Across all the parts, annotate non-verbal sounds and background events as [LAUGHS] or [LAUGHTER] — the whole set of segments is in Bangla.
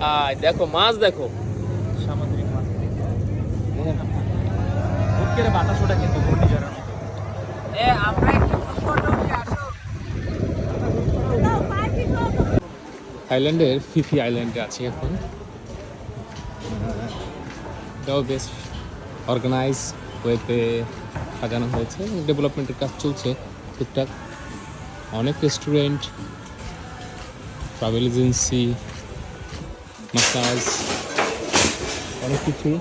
হাই দেখো মাছ দেখো। সামুদ্রিক মাছ উটকের বাতাস ওটা কিন্তু ঘূর্ণিঝড়ের মতো। এ আমরা একটু ফটো আসো। থাইল্যান্ডের ফিফি আইল্যান্ডে আছি এখন। এটাও বেশ অর্গানাইজ ওয়েতে সাজানো হয়েছে। ডেভেলপমেন্টের কাজ চলছে টুকটাক। অনেক রেস্টুরেন্ট ট্রাভেল এজেন্সি মাসাজ অনেক কিছুই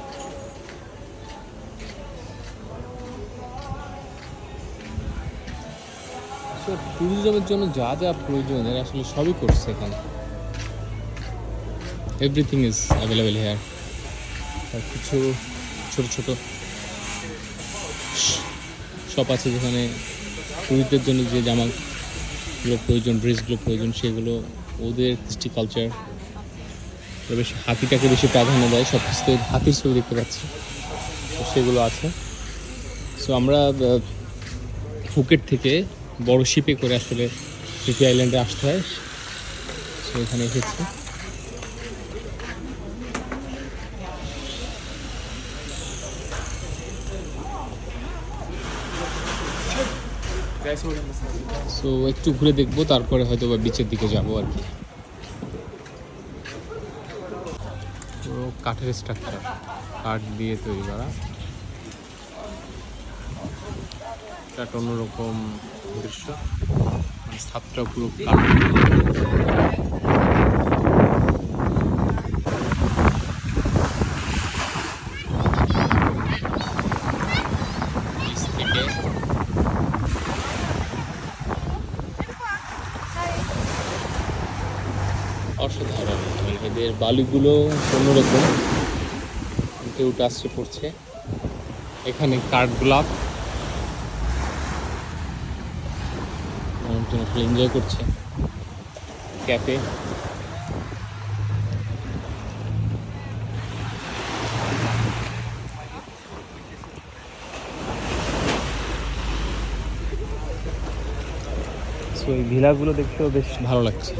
ট্যুরিজমের জন্য যা যা প্রয়োজন, এরা আসলে সবই করছে এখানে। এভরিথিং ইজ অ্যাভেলেবেল হেয়ার আর কিছু ছোট ছোট শপ আছে যেখানে টুরিস্টদের জন্য যে জামাগুলো প্রয়োজন ড্রেসগুলো প্রয়োজন, সেগুলো ওদের কৃষ্টি কালচার বেশি হাতিটাকে বেশি প্রাধান্য দেয় সব কিছুতে হাতির ছবি দেখতে পাচ্ছি। তো সেগুলো আছে। সো আমরা ফুকেট থেকে বড় শিপে করে আসলে ফিফি আইল্যান্ডে আসতে হয়। সো এখানে এসেছি। সো একটু ঘুরে দেখব, তারপরে হয়তো বা বিচের দিকে যাব আর কি। পুরো কাঠের স্ট্রাকচার কাঠ দিয়ে তৈরি করা। একটা অন্যরকম দৃশ্য। স্থাপটা পুরো কাঠ নিচ থেকে অসাধারণ মানে এদের বালিগুলো অন্যরকম। কেউ টাচে পড়ছে। এখানে কাঠ গোলাপ মানুষজন আসলে এনজয় করছে। ক্যাফে। সো এই ভিলাগুলো দেখতেও বেশ ভালো লাগছে।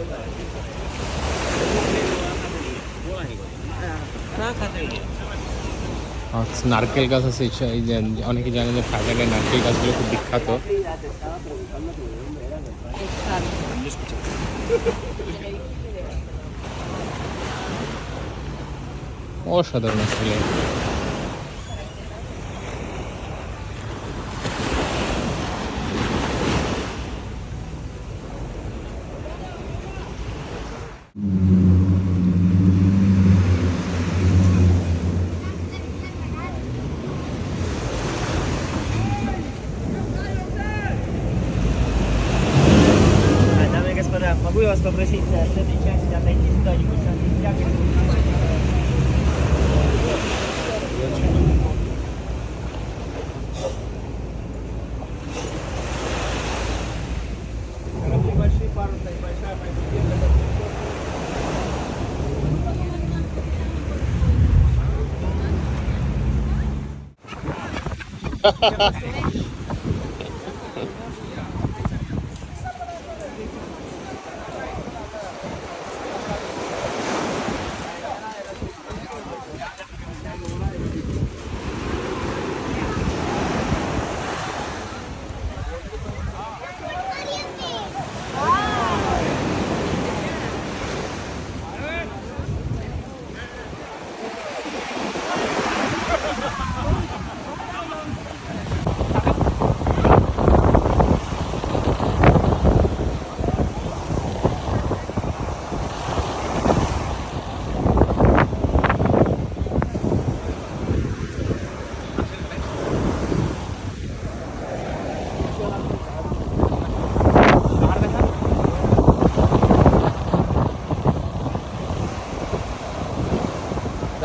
আচ্ছা, নারকেল গাছ আছে এই যে অনেকে জানে যে থাইল্যান্ডের নারকেল গাছগুলো খুব বিখ্যাত। অসাধারণ আসলে। Damy проситься ще не часть, а дайте сюда не Большие паруса и большая майстерка. Ha [LAUGHS] ha ha.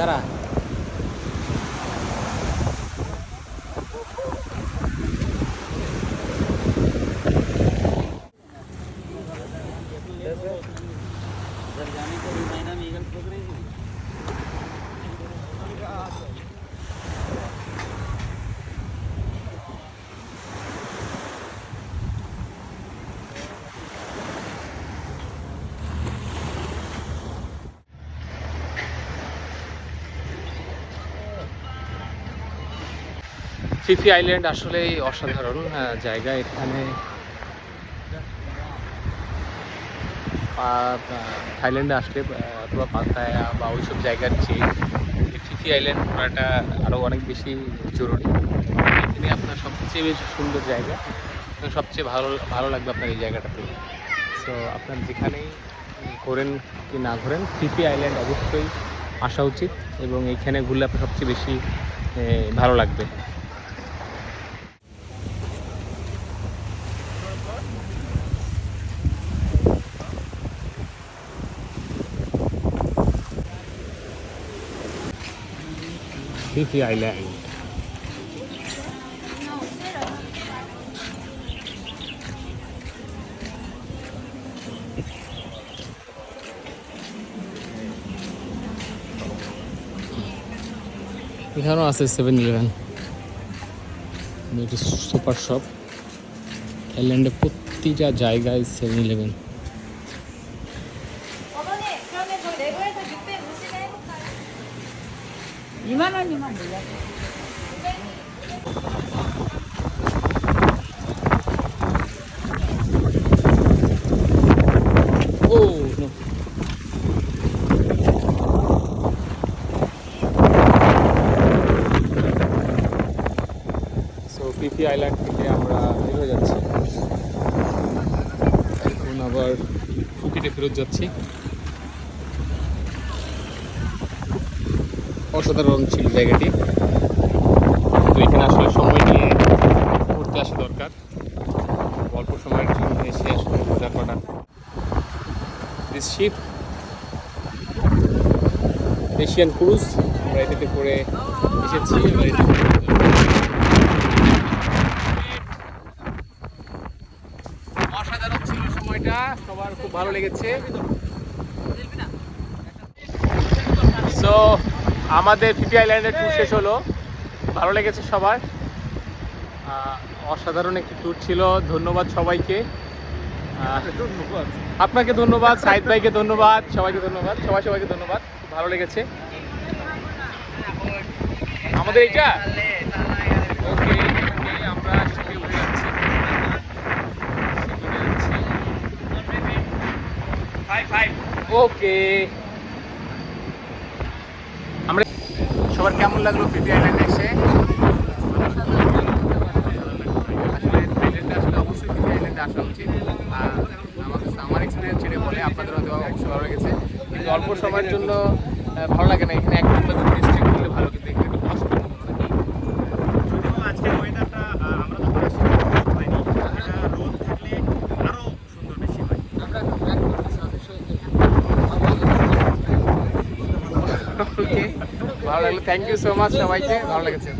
કરા જબ જાને તો મહિના મેં ফিফি আইল্যান্ড আসলেই অসাধারণ জায়গা এখানে। থাইল্যান্ডে আসলে অথবা পাতায়া বা ওইসব জায়গার চেয়ে ফিফি আইল্যান্ড ঘোরাটা আরও অনেক বেশি জরুরি। এখানে আপনার সবচেয়ে বেশি সুন্দর জায়গা সবচেয়ে ভালো ভালো লাগবে আপনার এই জায়গাটাতে। সো আপনার যেখানেই ঘোরেন কি না ঘোরেন ফিফি আইল্যান্ড অবশ্যই আসা উচিত, এবং এইখানে ঘুরলে আপনার সবচেয়ে বেশি ভালো লাগবে। ফিফি আইল্যান্ড এখানেও আছে সেভেন ইলেভেন সুপার শপ থাইল্যান্ডে প্রতিটা জায়গায় seven eleven Gimana nih, Mas? Oh, no. থেকে আমরা বের হয়ে যাচ্ছি এখন আবার ফুকিটে ফেরত যাচ্ছি অসাধারণ ছিল জায়গাটি। তো এখানে আসলে সময় নিয়ে ঘুরতে আসা দরকার। অল্প সময়ের জন্য এসে আসলে মজা করা। শিপ এশিয়ান ক্রুজ আমরা এটাতে করে এসেছি। অসাধারণ ছিল সময়টা। সবার খুব ভালো লেগেছে। সো আমাদের পিপি আইল্যান্ডের ট্যুর শেষ হলো। ভালো লেগেছে সবার। অসাধারণ একটি ট্যুর ছিল। ধন্যবাদ সবাইকে। আপনাকে ধন্যবাদ সাইদ ভাইকে ধন্যবাদ সবাইকে ধন্যবাদ সবাই সবাইকে ধন্যবাদ। ভালো লেগেছে। আমাদের এটা ওকে আমরা শিপে উঠে যাচ্ছি। ওকে আমরা সবার কেমন লাগল ফিফি আইল্যান্ড এসে? আসলে আসলে অবশ্যই আমার এক্সপিরিয়েন্স ছেড়ে বলে আপনাদের হয়তো অবশ্যই ভালো লেগেছে। কিন্তু অল্প সময়ের জন্য ভালো লাগে না। এখানে এক ঘণ্টা দুটো ডিস্ট্রিক্ট করলে ভালো কিন্তু এখানে একটু কষ্ট যদিও আজকের ওয়েদারটা আমরা তো পুরো শীত হয়নি এটা রোদ থাকলে আরও সুন্দর বেশি হয় ওকে ভালো লাগল। থ্যাংক ইউ সো মাচ সবাইকে ভালো লেগেছে।